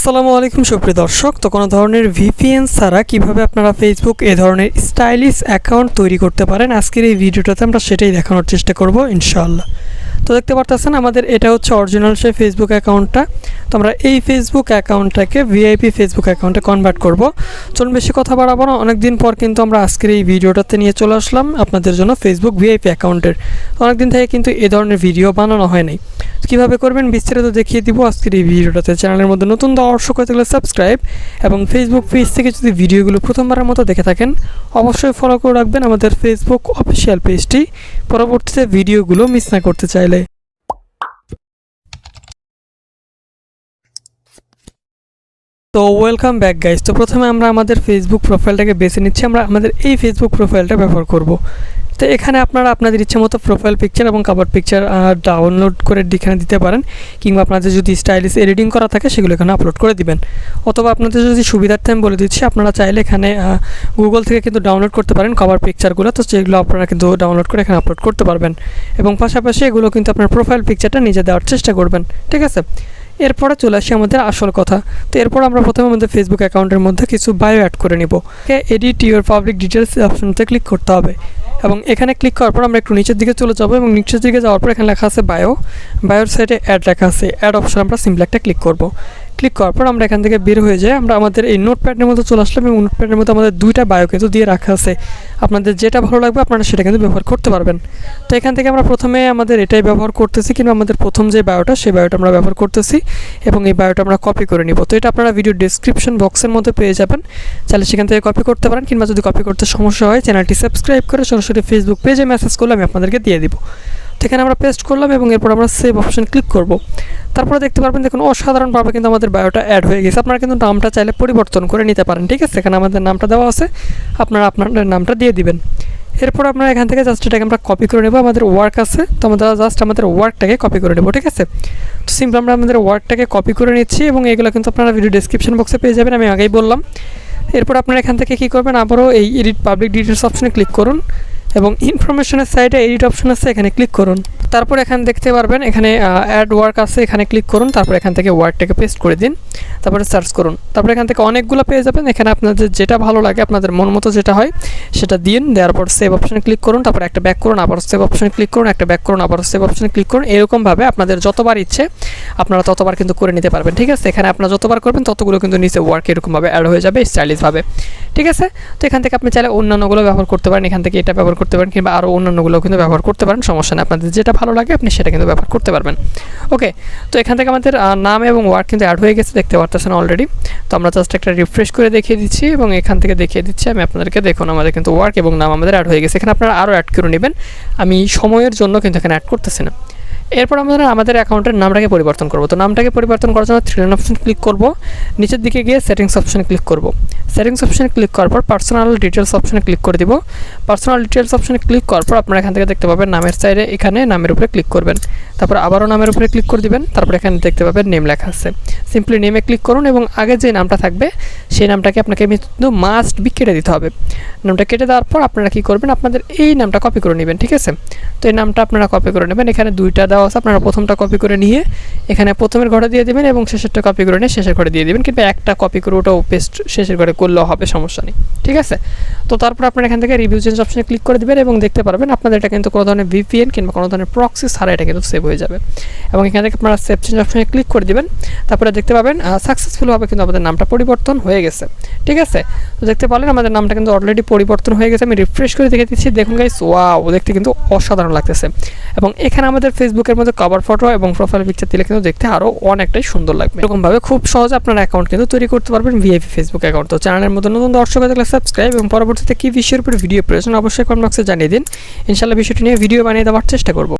আসসালামু আলাইকুম, সুপ্রিয় দর্শক। তো কোনো ধরনের ভিপিএন ছাড়া কীভাবে আপনারা ফেসবুক এ ধরনের স্টাইলিশ অ্যাকাউন্ট তৈরি করতে পারেন, আজকের এই ভিডিওটাতে আমরা সেটাই দেখানোর চেষ্টা করব, ইনশাআল্লাহ। তো দেখতে পারতেছেন, আমাদের এটা হচ্ছে অরিজিনাল সেই ফেসবুক অ্যাকাউন্টটা তো আমরা এই ফেসবুক অ্যাকাউন্টটাকে ভিআইপি ফেসবুক অ্যাকাউন্টে কনভার্ট করব। চলুন বেশি কথা বাড়াবো না, অনেকদিন পর কিন্তু আমরা আজকের এই ভিডিওটাতে নিয়ে চলে আসলাম আপনাদের জন্য ফেসবুক ভিআইপি অ্যাকাউন্টের অনেকদিন থেকে কিন্তু এ ধরনের ভিডিও বানানো হয় নাই। কীভাবে করবেন বিস্তারিত দেখিয়ে দিব আজকের এই ভিডিওটাতে। চ্যানেলের মধ্যে নতুন দর্শক হয়ে থাকলে সাবস্ক্রাইব এবং ফেসবুক পেজ থেকে যদি ভিডিওগুলো প্রথমবারের মতো দেখে থাকেন, অবশ্যই ফলো করে রাখবেন আমাদের ফেসবুক অফিসিয়াল পেজটি পরবর্তীতে ভিডিওগুলো মিস না করতে চাইলে। তো ওয়েলকাম ব্যাক গাইজ তো প্রথমে আমরা আমাদের ফেসবুক প্রোফাইলটাকে বেছে নিচ্ছি। আমরা আমাদের এই ফেসবুক প্রোফাইলটা ব্যবহার করব। তো এখানে আপনারা আপনাদের ইচ্ছে মতো প্রোফাইল পিকচার এবং কাভার পিকচার ডাউনলোড করে এখানে দিতে পারেন কিংবা আপনাদের যদি স্টাইলিশ এডিটিং করা থাকে সেগুলো এখানে আপলোড করে দিবেন। অথবা আপনাদের যদি সুবিধার্থে আমি বলে দিচ্ছি, আপনারা চাইলে এখানে গুগল থেকে কিন্তু ডাউনলোড করতে পারেন কভার পিকচারগুলো তো সেগুলো আপনারা কিন্তু ডাউনলোড করে এখানে আপলোড করতে পারবেন। এবং পাশাপাশি এগুলো কিন্তু আপনার প্রোফাইল পিকচারটা নিজে দেওয়ার চেষ্টা করবেন, ঠিক আছে? এরপরে চলে আসি আমাদের আসল কথা। তো এরপর আমরা প্রথমে আমাদের ফেসবুক অ্যাকাউন্টের মধ্যে কিছু বায়ো অ্যাড করে নিব। এডিট ইউর পাবলিক ডিটেলস অপশনতে ক্লিক করতে হবে। এবং এখানে ক্লিক করার পর আমরা একটু নিচের দিকে চলে যাব এবং নিচের দিকে যাওয়ার পর এখানে লেখা আছে বায়ো বায়োর সাইডে অ্যাড লেখা আছে। অ্যাড অপশন আমরা সিম্পল একটা ক্লিক করব। ক্লিক করার পর আমরা এখান থেকে বের হয়ে যাই। আমরা আমাদের এই নোটপ্যাডের মধ্যে চলে আসলাম এবং নোটপ্যাডের মধ্যে আমাদের দুইটা বায়ো কিন্তু দিয়ে রাখা আছে। আপনাদের যেটা ভালো লাগবে আপনারা সেটা কিন্তু ব্যবহার করতে পারবেন। তো এখান থেকে আমরা প্রথমে আমাদের এটাই ব্যবহার করতেছি কিন্তু আমাদের প্রথম যে বায়োটা সেই বায়োটা আমরা ব্যবহার করতেছি এবং এই বায়োটা আমরা কপি করে নিব। তো এটা আপনারা ভিডিও ডিসক্রিপশন বক্সের মধ্যে পেয়ে যাবেন। চাইলে সেখান থেকে কপি করতে পারেন কিংবা যদি কপি করতে সমস্যা হয়, চ্যানেলটি সাবস্ক্রাইব করে সরাসরি ফেসবুক পেজে মেসেজ করলে আমি আপনাদেরকে দিয়ে দিব। তো এখানে আমরা পেস্ট করলাম এবং এরপর আমরা সেভ অপশন ক্লিক করব। তারপরে দেখতে পারবেন, দেখুন অসাধারণভাবে কিন্তু আমাদের বায়োটা অ্যাড হয়ে গেছে। আপনারা কিন্তু নামটা চাইলে পরিবর্তন করে নিতে পারেন, ঠিক আছে? এখানে আমাদের নামটা দেওয়া আছে, আপনারা আপনাদের নামটা দিয়ে দিবেন। এরপর আমরা এখান থেকে জাস্ট এটাকে আমরা কপি করে নেব, আমাদের ওয়ার্ক আছে। তো আমরা জাস্ট আমাদের ওয়ার্কটাকে কপি করে নেব, ঠিক আছে? তো সিম্পল আমরা আমাদের ওয়ার্কটাকে কপি করে নিচ্ছি এবং এগুলো কিন্তু আপনারা ভিডিও ডিসক্রিপশন বক্সে পেয়ে যাবেন, আমি আগেই বললাম। এরপর আপনারা এখান থেকে কী করবেন, আবারও এই এডিট পাবলিক ডিটেলস অপশনে ক্লিক করুন। এবং ইনফরমেশনের সাইডে এডিট অপশন আছে এখানে ক্লিক করুন। তারপর এখানে দেখতে পারবেন, এখানে অ্যাড ওয়ার্ক আছে, এখানে ক্লিক করুন, তারপর এখান থেকে ওয়ার্ডটাকে পেস্ট করে দিন, তারপরে সার্চ করুন। তারপর এখান থেকে অনেকগুলো পেয়ে যাবেন, এখানে আপনাদের যেটা ভালো লাগে, আপনাদের মন মতো যেটা হয়, সেটা দিন, দেওয়ার পর সেভ অপশানে ক্লিক করুন, তারপর একটা ব্যাক করুন, আবার সেভ অপশানে ক্লিক করুন, একটা ব্যাক করুন, আবার সেভ অপশানে ক্লিক করুন। এরকমভাবে আপনাদের যতবার ইচ্ছে, আপনারা ততবার কিন্তু করে নিতে পারবেন, ঠিক আছে? এখানে আপনারা যতবার করবেন, ততগুলো কিন্তু নিচে ওয়ার্ক এরকমভাবে অ্যাড হয়ে যাবে স্টাইলিশভাবে ঠিক আছে? তো এখান থেকে আপনি চাইলে অন্যান্যগুলো ব্যবহার করতে পারেন, এখান থেকে এটা ব্যবহার করতে পারেন, কিংবা আরও অন্যান্যগুলো কিন্তু ব্যবহার করতে পারেন, সমস্যা নেই। আপনাদের যেটা ভালো লাগে, আপনি সেটা কিন্তু ব্যবহার করতে পারবেন। ওকে, তো এখান থেকে আমাদের নাম এবং ওয়ার্ড কিন্তু অ্যাড হয়ে গেছে, দেখতে পারতেছেন অলরেডি তো আমরা জাস্ট একটা রিফ্রেশ করে দেখিয়ে দিচ্ছি এবং এখান থেকে দেখিয়ে দিচ্ছি, আমি আপনাদেরকে দেখুন আমাদের কিন্তু ওয়ার্ক এবং নাম আমাদের অ্যাড হয়ে গেছে। এখানে আপনারা আরও অ্যাড করে নেবেন। আমি সময়ের জন্য কিন্তু এখানে অ্যাড করতেছি না। এরপর আমরা আমাদের অ্যাকাউন্টের নামটাকে পরিবর্তন করব। তো নামটাকে পরিবর্তন করার জন্য থ্রি লাইন অপশন ক্লিক করব। নিচের দিকে গিয়ে সেটিংস অপশনে ক্লিক করব। সেটিংস অপশনে ক্লিক করার পর পার্সোনাল ডিটেলস অপশনে ক্লিক করে দিব। পার্সোনাল ডিটেলস অপশনে ক্লিক করার পর আপনারা এখান থেকে দেখতে পাবেন নামের সাইডে এখানে নামের উপরে ক্লিক করবেন। তারপর আবারও নামের উপরে ক্লিক করে দিবেন। তারপর এখানে দেখতে পাবেন নেম লেখা আছে। সিম্পলি নেমে ক্লিক করুন এবং আগে যে নামটা থাকবে, সেই নামটাকে আপনাকে কিন্তু মাস্ট বি কেটে দিতে হবে। নামটা কেটে দেওয়ার পর আপনারা কী করবেন? আপনাদের এই নামটা কপি করে নেবেন, ঠিক আছে? তো এই নামটা আপনারা কপি করে নেবেন। এখানে দুইটা দেওয়া আছে আপনারা প্রথমটা কপি করে নিয়ে এখানে প্রথমের ঘরে দিয়ে দেবেন এবং শেষেরটা কপি করে নিয়ে শেষের ঘরে দিয়ে দেবেন। কিন্তু একটা কপি করে ওটাও পেস্ট শেষের ঘরে করলেও হবে, সমস্যা নেই। ঠিক আছে? তো তারপর আপনারা এখান থেকে রিভিউ চেঞ্জ অপশনে ক্লিক করে দেবেন এবং দেখতে পারবেন আপনাদের এটা কিন্তু কোনো ধরনের ভিপিএন কিংবা কোনো ধরনের প্রক্সি ছাড়া এটা কিন্তু সেভ হয়ে যাবে। এবং এখান থেকে আপনারা সেভ চেঞ্জ অপশনে ক্লিক করে দেবেন। তারপরে দেখতে পাবেন সাকসেসফুলভাবে কিন্তু আমাদের নামটা পরিবর্তন হয়ে গেছে। ঠিক আছে? তো দেখতে পারলেন আমাদের নামটা কিন্তু অলরেডি পরিবর্তন হয়ে গেছে। আমি রিফ্রেশ করে দেখে দিচ্ছি। দেখুন গাইস ওয়াও দেখতে কিন্তু অসাধারণ লাগতেছে। এবং এখানে আমাদের ফেসবুকের মধ্যে কভার ফটো এবং প্রোফাইল পিকচার দিলে কিন্তু দেখতে আরও অনেকটাই সুন্দর লাগবে। এরকমভাবে খুব সহজে আপনার অ্যাকাউন্ট কিন্তু তৈরি করতে পারবেন ভিআইপি ফেসবুক অ্যাকাউন্ট তো চ্যানেলের মধ্যে নতুন দর্শক থাকলে সাবস্ক্রাইব এবং পরবর্তীতে কী বিষয়ের উপর ভিডিও প্রয়োজন অবশ্যই কমেন্ট বক্সে জানিয়ে দিন। ইনশাল্লাহ বিষয়টি নিয়ে ভিডিও বানিয়ে দেওয়ার চেষ্টা করব।